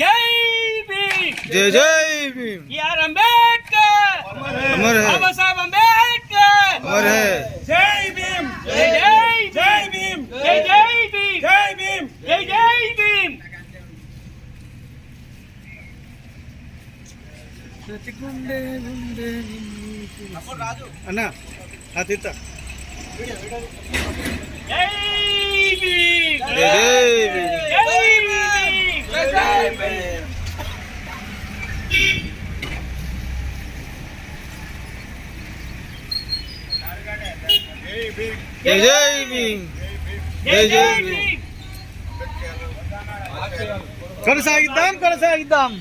జై భీమ్. జై జై భీమ్. బిఆర్ అంబేద్కర్ అమర్ హై బాబా సాహెబ్ అంబేద్కర్ అమర్ హై జై భీమ్ జై జై జై భీమ్ జై జై భీమ్ జై భీమ్ జై జై భీమ్ అన్న భీమ్. జై జై భీమ్. జై జై భీమ్. కొనసాగిద్దాం కొనసాగిద్దాం.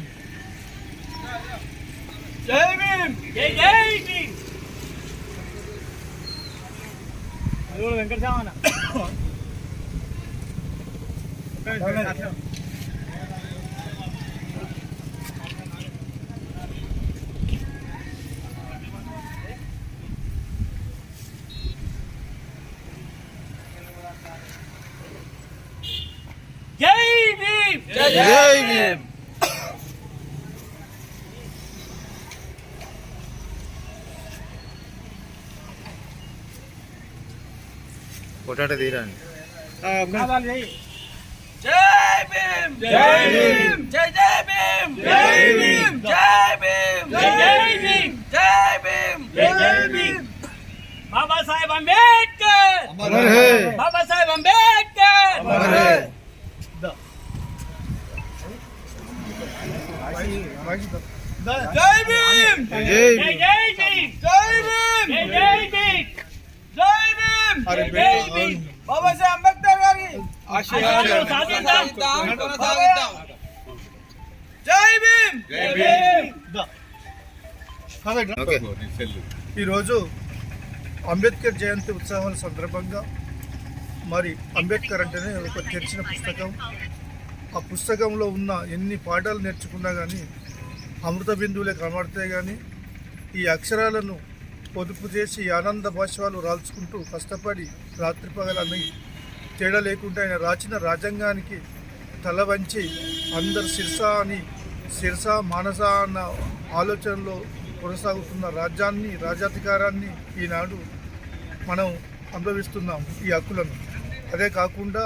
జై భీమ్ జై జై భీమ్ వెంకటరామన్న జై భీమ్ జై భీమ్ పొటాట తీరండి జై భీమ్ జై భీమ్ జై జై భీమ్ జై భీమ్ జై భీమ్ జై జై భీమ్ జై భీమ్ జై జై భీమ్ బాబా సాహెబ్ అంబేద్కర్ అమర్ హై బాబా సాహెబ్ అంబేద్కర్ అమర్ హై జై భీమ్ జై జై భీమ్ జై భీమ్ జై భీమ్ అంబేద్కర్ గారి జై భీమ్ ఈరోజు అంబేద్కర్ జయంతి ఉత్సవాల సందర్భంగా మరి అంబేద్కర్ అంటేనే ఒక తెరిచిన పుస్తకం. ఆ పుస్తకంలో ఉన్న ఎన్ని పాఠాలు నేర్చుకున్నా కానీ అమృత బిందువులే కనబడితే కానీ ఈ అక్షరాలను పొదుపు చేసి ఆనంద భాష్యాలు రాల్చుకుంటూ కష్టపడి రాత్రి పగలని తేడా లేకుండా ఆయన రాసిన రాజ్యాంగానికి తల వంచి అందరు శిర్స అని శిర్స మానస అన్న ఆలోచనలో కొనసాగుతున్న రాజ్యాన్ని రాజాధికారాన్ని ఈనాడు మనం అనుభవిస్తున్నాం ఈ హక్కులను. అదే కాకుండా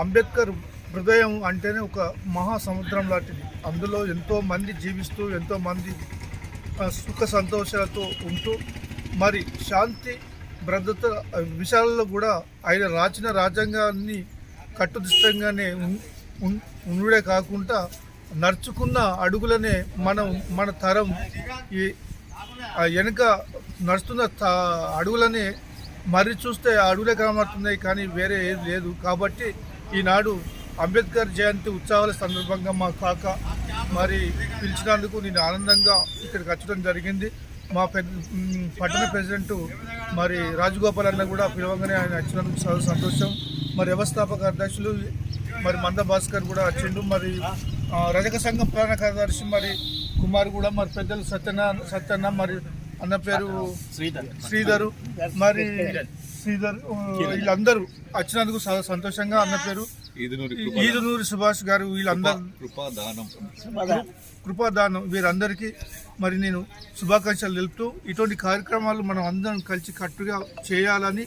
అంబేద్కర్ హృదయం అంటేనే ఒక మహాసముద్రం లాంటిది. అందులో ఎంతోమంది జీవిస్తూ ఎంతోమంది సుఖ సంతోషాలతో ఉంటూ మరి శాంతి భద్రత విషయాల్లో కూడా ఆయన రాచిన రాజ్యాంగాన్ని కట్టుదిష్టంగానే ఉన్- ఉండుడే కాకుండా నడుచుకున్న అడుగులనే మనం మన తరం ఈ వెనుక నడుస్తున్న త- అడుగులనే మరి చూస్తే ఆ అడుగులే కనబడుతున్నాయి కానీ వేరే ఏది లేదు. కాబట్టి ఈనాడు అంబేద్కర్ జయంతి ఉత్సవాల సందర్భంగా మా కాక మరి పిలిచినందుకు నేను ఆనందంగా ఇక్కడికి వచ్చడం జరిగింది. మా పట్టణ ప్రెసిడెంట్ మరి రాజగోపాల్ అన్న కూడా పిలవగానే ఆయన వచ్చినందుకు చాలా సంతోషం. మరి వ్యవస్థాపక అధ్యక్షులు మరి మంద భాస్కర్ కూడా వచ్చిండు. మరి రజక సంఘం ప్రధాన కార్యదర్శి మరి కుమార్ కూడా మరి పెద్దలు సత్యన సత్యన్న మరి అన్న పేరు శ్రీధర్. మరి శ్రీధర్. వీళ్ళందరూ వచ్చినందుకు చాలా సంతోషంగా అన్న పేరు. ఈదునూరి సుభాష్ గారు వీళ్ళందరూ కృపాదానం. కృపాదానం. వీరందరికీ మరి నేను శుభాకాంక్షలు తెలుపుతూ ఇటువంటి కార్యక్రమాలు మనం అందరం కలిసి కట్టుగా చేయాలని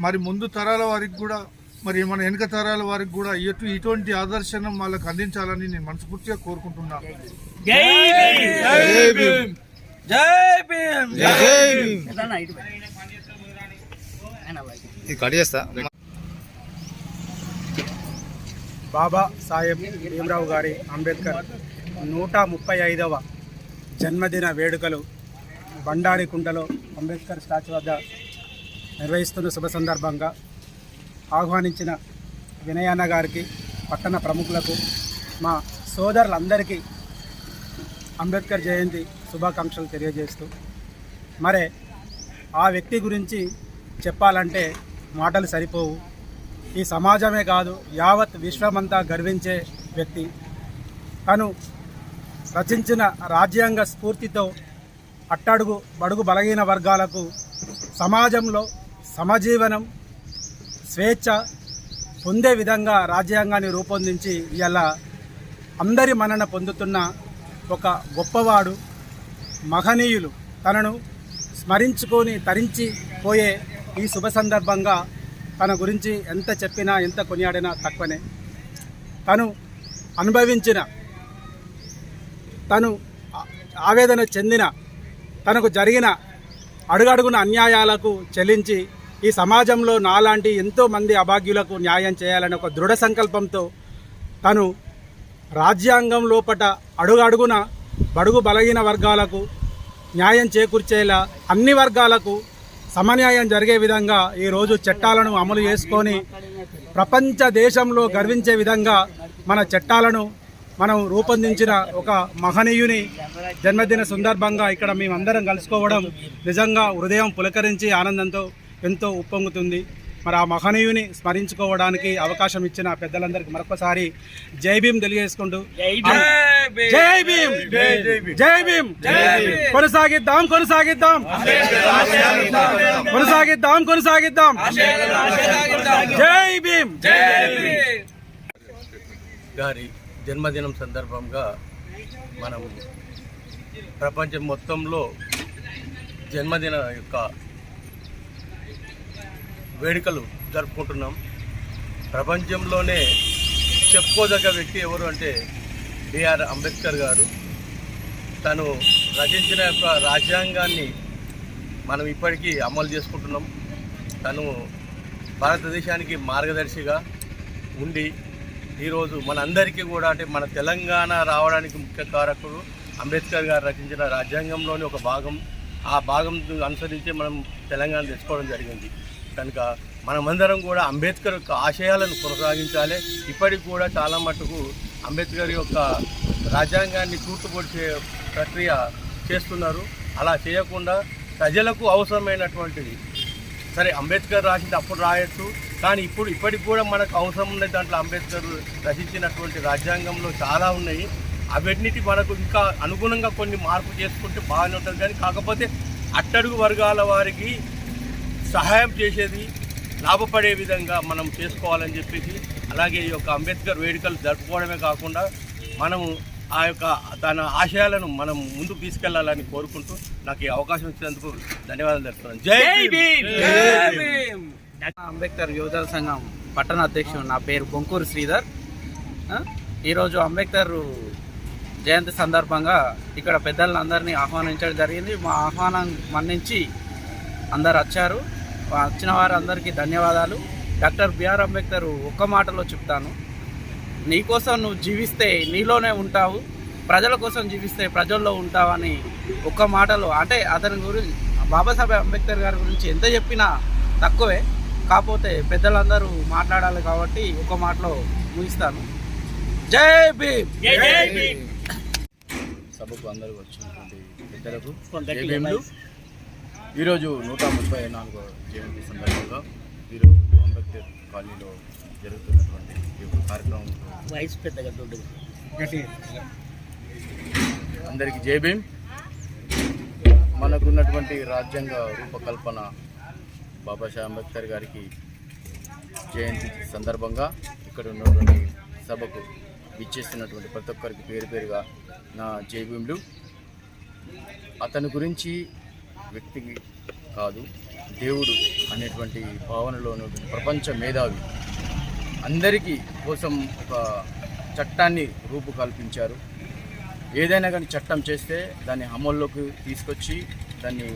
మరి ముందు తరాల వారికి కూడా మరి మన వెనుక తరాల వారికి కూడా ఇటు ఇటువంటి ఆదర్శనం వాళ్ళకి అందించాలని నేను మనస్ఫూర్తిగా కోరుకుంటున్నాను జై భీమ్! జై భీమ్! జై భీమ్! జై జై భీమ్ ఇది కట్ చేస్తా. బాబా సాహెబ్ భీమరావు గారి అంబేద్కర్ నూట ముప్పై ఐదవ జన్మదిన వేడుకలు బండారికుంటలో అంబేద్కర్ స్టాచ్యూ వద్ద నిర్వహిస్తున్న శుభ సందర్భంగా ఆహ్వానించిన వినయన్న గారికి పట్టణ ప్రముఖులకు మా సోదరులందరికీ అంబేద్కర్ జయంతి శుభాకాంక్షలు తెలియజేస్తూ మరే ఆ వ్యక్తి గురించి చెప్పాలంటే మాటలు సరిపోవు. ఈ సమాజమే కాదు యావత్ విశ్వమంతా గర్వించే వ్యక్తి. తను రచించిన రాజ్యాంగ స్ఫూర్తితో అట్టడుగు బడుగు బలహీన వర్గాలకు సమాజంలో సమజీవనం స్వేచ్ఛ పొందే విధంగా రాజ్యాంగాన్ని రూపొందించి ఇలా అందరి మన్నన పొందుతున్న ఒక గొప్పవాడు మహనీయులు. తనను స్మరించుకొని తరించి పోయే ఈ శుభ సందర్భంగా తన గురించి ఎంత చెప్పినా ఎంత కొనియాడినా తక్కువనే. తను అనుభవించిన తను ఆవేదన చెందిన తనకు జరిగిన అడుగడుగున అన్యాయాలకు చెల్లించి ఈ సమాజంలో నాలాంటి ఎంతో మంది అభాగ్యులకు న్యాయం చేయాలనే ఒక దృఢ సంకల్పంతో తను రాజ్యాంగం లోపట అడుగడుగున బడుగు బలహీన వర్గాలకు న్యాయం చేకూర్చేలా అన్ని వర్గాలకు సమన్యాయం జరిగే విధంగా ఈరోజు చట్టాలను అమలు చేసుకొని ప్రపంచ దేశంలో గర్వించే విధంగా మన చట్టాలను మనం రూపొందించిన ఒక మహనీయుని జన్మదిన సందర్భంగా ఇక్కడ మేమందరం కలుసుకోవడం నిజంగా హృదయం పులకరించి ఆనందంతో ఎంతో ఉప్పొంగుతుంది. మరి ఆ మహనీయుని స్మరించుకోవడానికి అవకాశం ఇచ్చిన పెద్దలందరికీ మరొకసారి జై భీమ్ తెలియజేసుకుంటూ జై భీమ్. జై భీమ్. కొనసాగిద్దాం కొనసాగిద్దాం. కొనసాగిద్దాం కొనసాగిద్దాం. జై భీమ్. గారి జన్మదినం సందర్భంగా మనం ప్రపంచం మొత్తంలో జన్మదిన యొక్క వేడుకలు జరుపుకుంటున్నాం. ప్రపంచంలోనే చెప్పుకోదగ్గ వ్యక్తి ఎవరు అంటే బిఆర్ అంబేద్కర్ గారు. తను రచించిన యొక్క రాజ్యాంగాన్ని మనం ఇప్పటికీ అమలు చేసుకుంటున్నాం. తను భారతదేశానికి మార్గదర్శిగా ఉండి ఈరోజు మనందరికీ కూడా అంటే మన తెలంగాణ రావడానికి ముఖ్య కారకుడు అంబేద్కర్ గారు రచించిన రాజ్యాంగంలోని ఒక భాగం. ఆ భాగం అనుసరించి మనం తెలంగాణ తెచ్చుకోవడం జరిగింది. కనుక మనమందరం కూడా అంబేద్కర్ యొక్క ఆశయాలను కొనసాగించాలి. ఇప్పటికి కూడా చాలా మటుకు అంబేద్కర్ యొక్క రాజ్యాంగాన్ని తూర్పుపొడిచే ప్రక్రియ చేస్తున్నారు. అలా చేయకుండా ప్రజలకు అవసరమైనటువంటిది. సరే అంబేద్కర్ రాసింది అప్పుడు రాయొచ్చు. కానీ ఇప్పుడు ఇప్పటికి కూడా మనకు అవసరం ఉన్నది దాంట్లో అంబేద్కర్ రచించినటువంటి రాజ్యాంగంలో చాలా ఉన్నాయి. అవన్నిటి మనకు ఇంకా అనుగుణంగా కొన్ని మార్పు చేసుకుంటే బాగానే ఉంటుంది. కానీ కాకపోతే అట్టడుగు వర్గాల వారికి సహాయం చేసేది లాభపడే విధంగా మనం చేసుకోవాలని చెప్పేసి అలాగే ఈ యొక్క అంబేద్కర్ వేడుకలు జరుపుకోవడమే కాకుండా మనము ఆ యొక్క తన ఆశయాలను మనం ముందుకు తీసుకెళ్ళాలని కోరుకుంటూ నాకు ఈ అవకాశం ఇచ్చినందుకు ధన్యవాదాలు తెలుపుతున్నాను. జై అంబేద్కర్ యువజన సంఘం పట్టణ అధ్యక్షుడు నా పేరు బొంకూరు శ్రీధర్. ఈరోజు అంబేద్కర్ జయంతి సందర్భంగా ఇక్కడ పెద్దలను అందరినీ ఆహ్వానించడం జరిగింది. మా ఆహ్వానం మన్నించి అందరు వచ్చారు. వచ్చిన వారందరికీ ధన్యవాదాలు. డాక్టర్ బిఆర్ అంబేద్కర్ ఒక్క మాటలో చెప్తాను. నీకోసం నువ్వు జీవిస్తే నీలోనే ఉంటావు. ప్రజల కోసం జీవిస్తే ప్రజల్లో ఉంటావని ఒక్క మాటలో అంటే అతని గురించి బాబాసాహెబ్ అంబేద్కర్ గారి గురించి ఎంత చెప్పినా తక్కువే. కాకపోతే పెద్దలందరూ మాట్లాడాలి కాబట్టి ఒక మాటలో ముగిస్తాను. జై భీమ్! జై జై భీమ్! సభకు అందరూ వచ్చినటువంటి పెద్దలకు ఈరోజు నూట ముప్పై నాలుగో జయంతి సందర్భంగా ఈరోజు అంబేద్కర్ కాలనీలో జరుగుతున్నటువంటి ఈ యొక్క కార్యక్రమంలో వయసు పెద్దగా దొడ్డు అందరికీ జై భీమ్. మనకున్నటువంటి రాజ్యాంగ రూపకల్పన బాబాసాహెబ్ అంబేద్కర్ గారికి జయంతి సందర్భంగా ఇక్కడ ఉన్నటువంటి సభకు ఇచ్చేస్తున్నటువంటి ప్రతి ఒక్కరికి పేరు పేరుగా నా జై భీములు. అతని గురించి వ్యక్తికి కాదు దేవుడు అనేటువంటి భావనలోను ప్రపంచ మేధావి అందరికీ కోసం ఒక చట్టాన్ని రూపుకల్పించారు. ఏదైనా కానీ చట్టం చేస్తే దాన్ని అమల్లోకి తీసుకొచ్చి దాన్ని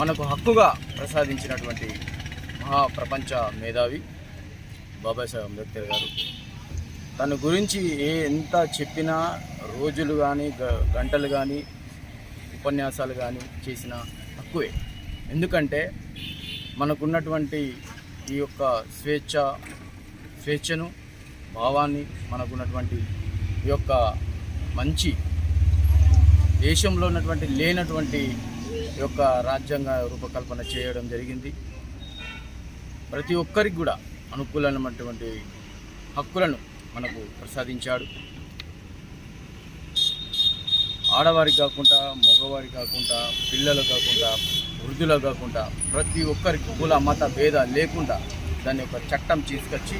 మనకు హక్కుగా ప్రసాదించినటువంటి మహా ప్రపంచ మేధావి బాబాసాహెబ్ అంబేద్కర్ గారు. తన గురించి ఏ ఎంత చెప్పినా రోజులు కానీ గంటలు కానీ ఉపన్యాసాలు కానీ చేసిన తక్కువే. ఎందుకంటే మనకున్నటువంటి ఈ యొక్క స్వేచ్ఛ స్వేచ్ఛను భావాన్ని మనకున్నటువంటి ఈ యొక్క మంచి దేశంలో ఉన్నటువంటి లేనటువంటి యొక్క రాజ్యాంగ రూపకల్పన చేయడం జరిగింది. ప్రతి ఒక్కరికి కూడా అనుకూలమైనటువంటి హక్కులను మనకు ప్రసాదించాడు. ఆడవారికి కాకుండా మగవారికి కాకుండా పిల్లలు కాకుండా వృద్ధులకు కాకుండా ప్రతి ఒక్కరికి కుల మత భేద లేకుండా దాన్ని ఒక చట్టం తీసుకొచ్చి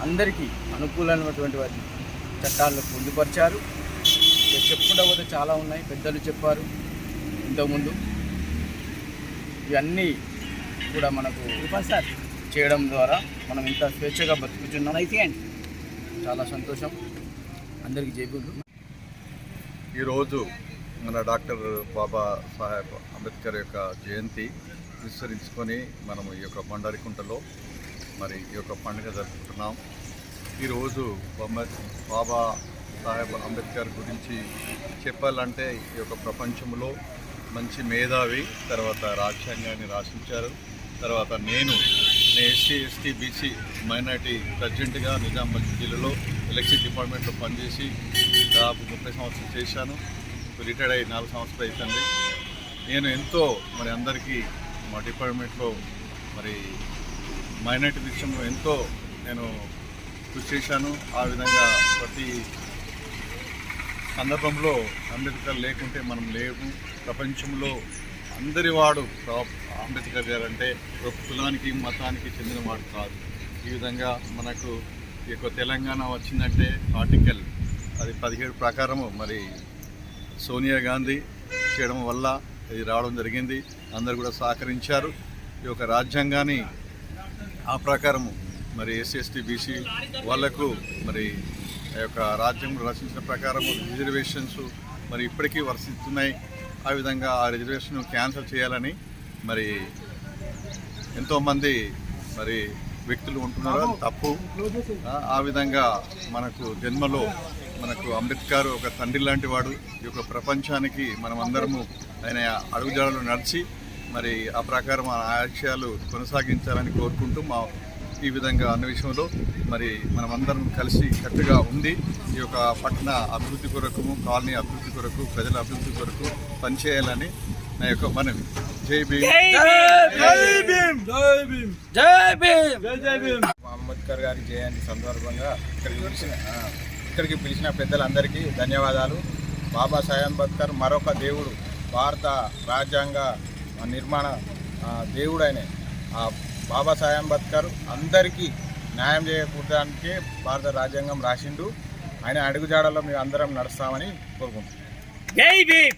అందరికీ అనుకూలమైనటువంటి వారి చట్టాలను పొందుపరిచారు. చెప్పుకుంటా పోతే చాలా ఉన్నాయి పెద్దలు చెప్పారు ఇంతకుముందు. ఇవన్నీ కూడా మనకు చేయడం ద్వారా మనం ఇంత స్వేచ్ఛగా బతుకుతున్నాం. చాలా సంతోషం. అందరికీ జైబులు ఈరోజు మన డాక్టర్ బాబా సాహెబ్ అంబేద్కర్ యొక్క జయంతి విస్తరించుకొని మనం ఈ యొక్క బండారికుంటలో మరి ఈ యొక్క పండుగ జరుపుకుంటున్నాం. ఈరోజు బాబా సాహెబ్ అంబేద్కర్ గురించి చెప్పాలంటే ఈ యొక్క ప్రపంచంలో మంచి మేధావి తర్వాత రాజ్యాంగాన్ని రాసించారు తర్వాత నేను నేను ఎస్సీ ఎస్టీ బీసీ మైనార్టీ ప్రెసిడెంట్గా నిజామాబాద్ జిల్లాలో ఎలక్షన్ డిపార్ట్మెంట్లో పనిచేసి దాదాపు ముప్పై సంవత్సరాలు చేశాను. రిటైర్డ్ అయ్యి నాలుగు సంవత్సరాలు అవుతుంది నేను ఎంతో మరి అందరికీ మా డిపార్ట్మెంట్లో మరి మైనార్టీ విషయంలో ఎంతో నేను కృషి చేశాను. ఆ విధంగా ప్రతి సందర్భంలో అంబేద్కర్ లేకుంటే మనం లేము. ప్రపంచంలో అందరి వాడు అంబేద్కర్ గారు అంటే ఒక కులానికి మతానికి చెందిన వాడు కాదు. ఈ విధంగా మనకు యొక్క తెలంగాణ వచ్చిందంటే ఆర్టికల్ అది పదిహేడు ప్రకారము మరి సోనియా గాంధీ చేయడం వల్ల ఇది రావడం జరిగింది. అందరు కూడా సహకరించారు. ఈ యొక్క రాజ్యాంగాన్ని ఆ ప్రకారము మరి ఎస్సీ ఎస్టీ బీసీ వాళ్ళకు మరి ఆ యొక్క రాజ్యం రచించిన ప్రకారం రిజర్వేషన్స్ మరి ఇప్పటికీ వర్తిస్తున్నాయి. ఆ విధంగా ఆ రిజర్వేషన్ క్యాన్సిల్ చేయాలని మరి ఎంతోమంది మరి వ్యక్తులు ఉంటున్నారు తప్పు. ఆ- ఆ విధంగా మనకు జన్మలో మనకు అంబేద్కర్ ఒక తండ్రి లాంటి వాడు. ఈ యొక్క ప్రపంచానికి మనం అందరము ఆయన అడుగుజాడలు నడిచి మరి ఆ ప్రకారం ఆ ఆశయాలు కొనసాగించాలని కోరుకుంటూ మా ఈ విధంగా అన్న విషయంలో మరి మనమందరం కలిసి కట్టుగా ఉంది ఈ యొక్క పట్టణ అభివృద్ధి కొరకు కాలనీ అభివృద్ధి కొరకు ప్రజల అభివృద్ధి కొరకు పనిచేయాలని నా యొక్క మనవి. జై భీమ్ జై భీమ్ అంబేద్కర్ గారి జయంతి సందర్భంగా ఇక్కడికి పిలిచిన ఇక్కడికి పిలిచిన పెద్దలందరికీ ధన్యవాదాలు. బాబాసాహెబ్ అంబేద్కర్ మరొక దేవుడు భారత రాజ్యాంగ నిర్మాణ దేవుడైన ఆ బాబాసాహెబ్ అంబేద్కర్ అందరికీ న్యాయం చేయకూడదానికే భారత రాజ్యాంగం రాసిండు. ఆయన అడుగుజాడలో మేము అందరం నడుస్తామని కోరుకుంటున్నాం. జై భీమ్